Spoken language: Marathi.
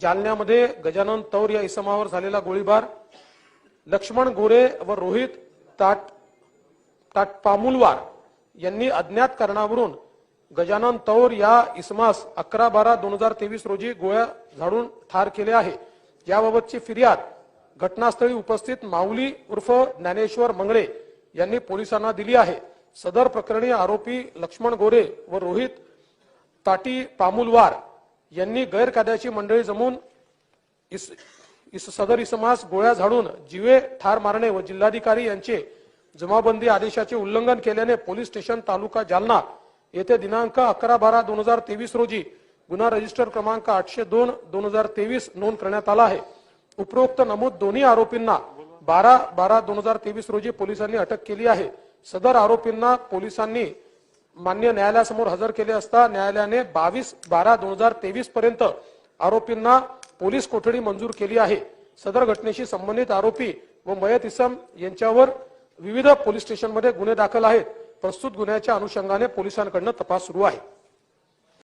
जालन्यामध्ये गजानन तौर या इसमावर झालेला गोळीबार. लक्ष्मण गोरे व रोहित ताट ताटपामुलवार यांनी अज्ञात कारणावरून गजानन तौर या इसमास अकरा बारा दोन हजार तेवीस रोजी गोळ्या झाडून ठार केले आहे. याबाबतची फिर्याद घटनास्थळी उपस्थित माऊली उर्फ ज्ञानेश्वर मंगळे यांनी पोलिसांना दिली आहे. सदर प्रकरणी आरोपी लक्ष्मण गोरे व रोहित ताटी पामुलवार यांनी गैरकायद्याची मंडळी जमून इस, इस सदर इसमास गोळ्या झाडून जीवे ठार मारणे व जिल्हाधिकारी यांचे जमाबंदी आदेशाचे उल्लंघन केल्याने पोलीस स्टेशन तालुका जालना येथे दिनांक अकरा बारा दोन हजार तेवीस रोजी गुन्हा रजिस्टर क्रमांक आठशे दोन दोन हजार तेवीस नोंद करण्यात आला आहे. उपरोक्त नमूद दोन्ही आरोपींना बारा बारा दोन हजार तेवीस रोजी पोलिसांनी अटक केली आहे. सदर आरोपींना पोलिसांनी मान्य न्यायालयासमोर हजर केले असता न्यायालयाने बावीस बारा दोन हजार तेवीस पर्यंत आरोपींना पोलीस कोठडी मंजूर केली आहे. सदर घटनेशी संबंधित आरोपी व मयत इसम यांच्यावर विविध पोलीस स्टेशनमध्ये गुन्हे दाखल आहेत. प्रस्तुत गुन्ह्याच्या अनुषंगाने पोलिसांकडनं तपास सुरू आहे.